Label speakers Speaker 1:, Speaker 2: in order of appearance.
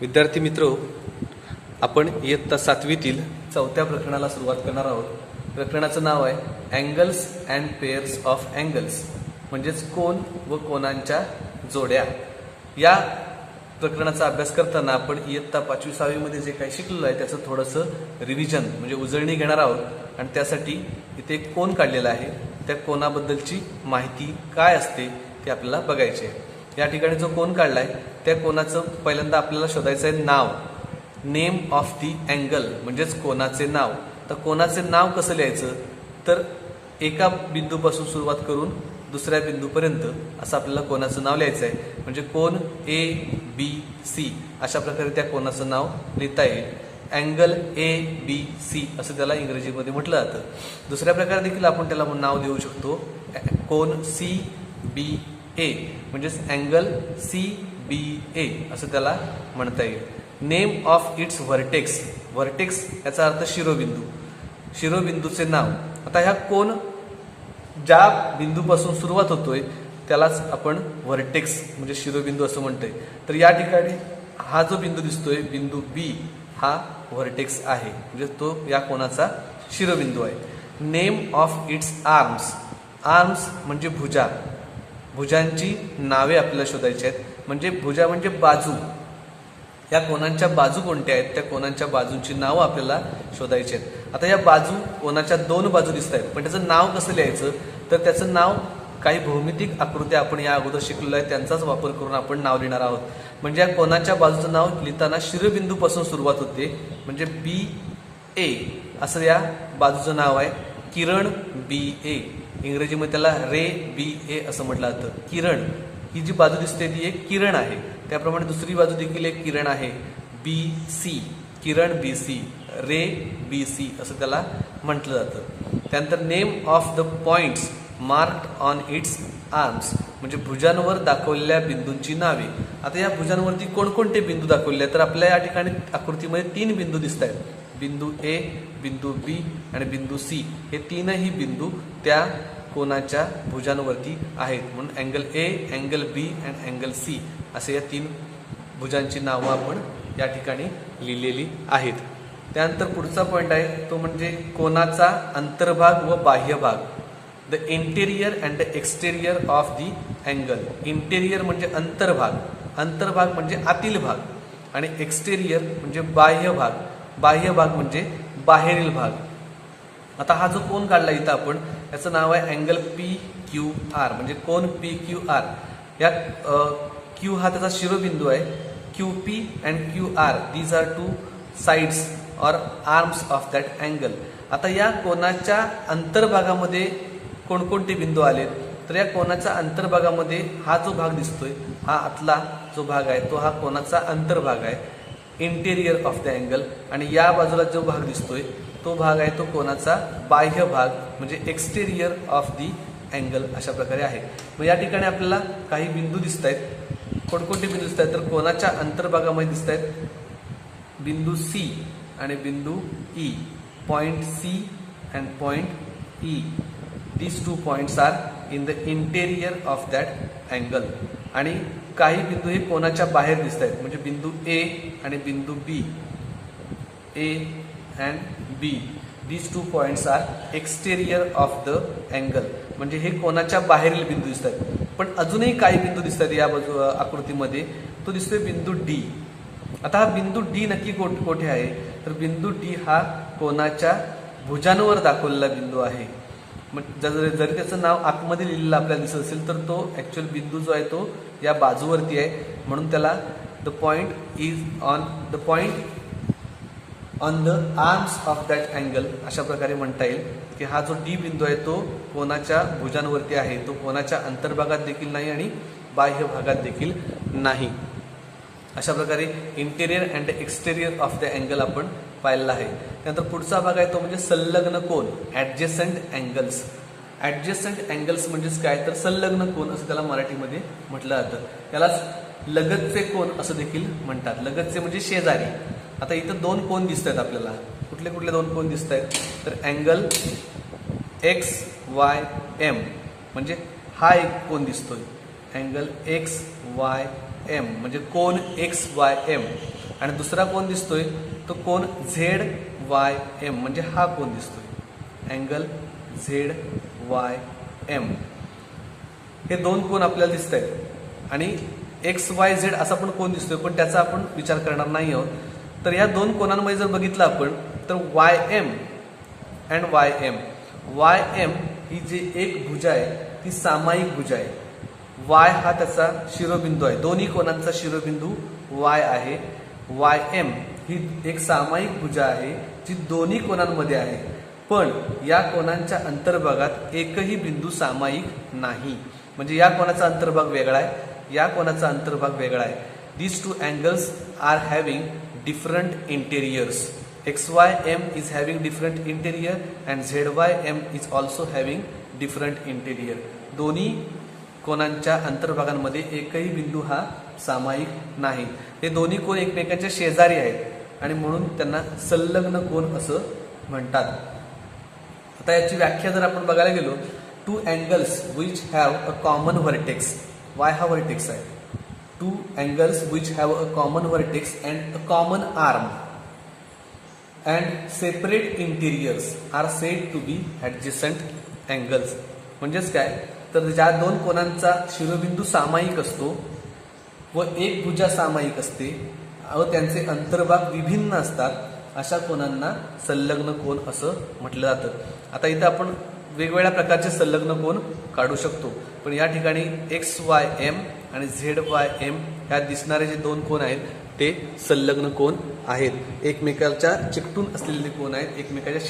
Speaker 1: विद्यार्थी मित्र आपण इयत्ता सातवीतील चौथ्या प्रकरणाला सुरुवात करणार आहोत. प्रकरणाचं नाव आहे angles and pairs of angles म्हणजेच कोण व कोनांच्या जोड्या. या प्रकरणाचा अभ्यास करताना आपण इयत्ता पाचवी सहावीमध्ये जे काही शिकलेलं आहे त्याचं थोडंसं रिव्हिजन म्हणजे उजळणी घेणार आहोत. आणि त्यासाठी इथे एक कोण काढलेला आहे. त्या कोणाबद्दलची माहिती काय असते ते आपल्याला बघायची आहे. या ठिकाणी जो कोन काढलाय त्या कोणाचं पहिल्यांदा आपल्याला शोधायचं आहे नाव. नेम ऑफ दी अँगल म्हणजेच कोणाचे नाव. तर कोणाचे नाव कसं लिहायचं? तर एका बिंदूपासून सुरुवात करून दुसऱ्या बिंदूपर्यंत असं आपल्याला कोणाचं नाव लिहायचं आहे. म्हणजे कोण? ए बी सी अशा प्रकारे त्या कोणाचं नाव लिहिता येईल. अँगल ए बी सी असं त्याला इंग्रजीमध्ये म्हटलं जातं. दुसऱ्या प्रकारे देखील आपण त्याला नाव देऊ शकतो. कोण? सी बी ए म्हणजेच अँगल सी बी ए असं त्याला म्हणता येईल. Name of its vertex vertex याचा अर्थ शिरोबिंदू. शिरोबिंदूचे नाव. आता ह्या कोण ज्या बिंदूपासून सुरुवात होतोय त्यालाच आपण व्हर्टेक्स म्हणजे शिरोबिंदू असं म्हणतोय. तर या ठिकाणी हा जो बिंदू दिसतोय बिंदू बी हा व्हर्टेक्स आहे. म्हणजे तो या कोणाचा शिरोबिंदू आहे. Name of its arms arms म्हणजे भुजा. भुजांची नावे आपल्याला शोधायची आहेत. म्हणजे भुजा म्हणजे बाजू. या कोणांच्या बाजू कोणत्या आहेत? त्या कोणांच्या बाजूंची नावं आपल्याला शोधायची आहेत. आता या बाजू कोणाच्या दोन बाजू दिसत आहेत. पण त्याचं नाव कसं लिहायचं? तर त्याचं नाव काही भौमितिक आकृत्या आपण या अगोदर शिकलेलो आहे त्यांचाच वापर करून आपण नाव लिहिणार आहोत. म्हणजे या कोणाच्या बाजूचं नाव लिहिताना शिरबिंदूपासून सुरुवात होते. म्हणजे बी ए असं या बाजूचं नाव आहे. किरण बी ए. इंग्रजीमध्ये त्याला रे बी ए असं म्हटलं जातं. किरण ही जी बाजू दिसते ती एक किरण आहे. त्याप्रमाणे दुसरी बाजू देखील एक किरण आहे. B C. किरण B C. Ray B C असं त्याला म्हटलं जातं. त्यानंतर name of the points marked on its arms म्हणजे भुजांवर दाखवलेल्या बिंदूंची नावे. आता या भुजांवरती कोणकोणते बिंदू दाखवले आहेत? तर आपल्या या ठिकाणी आकृतीमध्ये तीन बिंदू दिसत आहेत. बिंदू ए बिंदू बी आणि बिंदू सी. हे तीनही बिंदू त्या कोणाच्या भुजांवरती आहेत. म्हणून angle A angle B and angle C असे या तीन भुजांची नावं आपण या ठिकाणी लिहिलेली आहेत. त्यानंतर पुढचा पॉईंट आहे तो म्हणजे कोणाचा अंतर्भाग व बाह्य भाग. The interior and the exterior of the angle interior म्हणजे अंतर्भाग. अंतर्भाग म्हणजे आतील भाग. आणि एक्सटेरियर म्हणजे बाह्य भाग. बाह्य भाग म्हणजे बाहेरील भाग. आता हा जो कोण काढला इथं आपण याचं नाव आहे अँगल पी क्यू आर म्हणजे कोन पी क्यू आर या क्यू हा त्याचा शिरोबिंदू आहे. Q P and Q R these are two sides or arms of that angle आता या कोणाच्या अंतर्भागामध्ये कोणकोणते बिंदू आलेत? तर या कोणाच्या अंतर्भागामध्ये हा जो भाग दिसतोय हा आतला जो भाग आहे तो हा कोणाचा अंतर्भाग आहे. इंटेरियर ऑफ द अँगल आणि या बाजूला जो भाग दिसतोय तो भाग आहे तो कोणाचा? बाह्य भाग म्हणजे एक्सटेरियर ऑफ दी अँगल अशा प्रकारे आहे. मग या ठिकाणी आपल्याला काही बिंदू दिसत आहेत कोणकोणते बिंदू दिसत आहेत तर कोणाच्या अंतर्भागामध्ये दिसत आहेत बिंदू सी आणि बिंदू E point C and point E these two points are in the interior of that angle. आणि काही बिंदू हे कोणाच्या बाहेर दिसत आहेत? म्हणजे बिंदू ए आणि बिंदू B A and B these two points are exterior of the angle म्हणजे हे कोणाच्या बाहेरील बिंदू दिसत आहेत? पण अजूनही काही बिंदू दिसत आहेत या बाजू आकृतीमध्ये. तो दिसतोय बिंदू डी आता हा बिंदू डी नक्की कोठे आहे? तर बिंदू डी हा कोणाच्या भुजांवर दाखवलेला बिंदू आहे. मग जर जरी त्याचं नाव आतमध्ये लिहिलेलं आपल्याला दिसत असेल तर तो ॲक्च्युअल बिंदू जो आहे तो या बाजूवरती आहे. म्हणून त्याला the point is on the point on the arms of that angle अशा प्रकारे म्हणता येईल. की हा जो डी बिंदू आहे तो कोणाच्या भुजांवरती आहे? तो कोणाच्या अंतर्भागात देखील नाही आणि बाह्य भागात देखील नाही. अशा प्रकारे interior and exterior of the angle आपण पाहिलेला आहे. त्यानंतर पुढचा भाग आहे तो म्हणजे संलग्न कोण ॲडजेसंट अँगल्स ॲडजेसंट अँगल्स म्हणजेच काय? तर संलग्न कोण असं त्याला मराठीमध्ये म्हटलं जातं. त्यालाच लगतचे कोन असं देखील म्हणतात. लगतचे म्हणजे शेजारी. आता इथं दोन कोन दिसत आहेत आपल्याला. कुठले कुठले दोन कोन दिसत आहेत तर अँगल एक्स वाय एम म्हणजे हा एक कोन दिसतोय. अँगल एक्स वाय एम म्हणजे कोन एक्स वाय एम आणि दुसरा कोण दिसतोय तो कोण झेड वाय एम म्हणजे हा कोण दिसतोय. अँगल झेड वाय एम हे दोन कोण आपल्याला दिसत आहेत आणि एक्स वाय झेड असा पण कोण दिसतोय पण त्याचा आपण विचार करणार नाही आहोत. तर या दोन कोणांमध्ये जर बघितलं आपण तर Y M and Y M Y M ही जी एक भुजा आहे ती सामायिक भुजा आहे. वाय हा त्याचा शिरोबिंदू आहे. दोन्ही कोणांचा शिरोबिंदू वाय आहे. वाय एम ही एक सामायिक भुजा आहे जी दोन्ही कोणांमध्ये आहे. पण या कोणांच्या अंतर्भागात एकही बिंदू सामायिक नाही. म्हणजे या कोणाचा अंतर्भाग वेगळा आहे या कोणाचा अंतर्भाग वेगळा आहे. These two angles are having different interiors X Y M is having different interior and Z Y M is also having different interior दोन्ही कोणांच्या अंतर्भागांमध्ये एकही बिंदू हा सामायिक नाही. हे दोन्ही कोण एकमेकांच्या शेजारी आहेत आणि म्हणून त्यांना संलग्न कोण असं म्हणतात. आता याची व्याख्या जर आपण बघायला गेलो two angles which have a common vertex Y हा व्हर्टेक्स आहे? Two angles which have a common vertex and a common arm and separate interiors are said to be adjacent angles म्हणजेच काय? तर ज्या दोन कोणांचा शिरोबिंदू सामायिक असतो व एक भुजा सामायिक असते व त्यांचे अंतर्भाग विभिन्न असतात. अशा कोणांना संलग्न कोण असं म्हटलं जातं. आता इथं आपण वेगवेगळ्या प्रकारचे संलग्न कोण काढू शकतो. पण या ठिकाणी एक्स वाय एम आणि झेड वाय एम ह्या दिसणारे जे दोन कोण आहेत ते संलग्न कोण आहेत. एकमेकाच्या चिकटून असलेले कोण आहेत एकमेकाच्या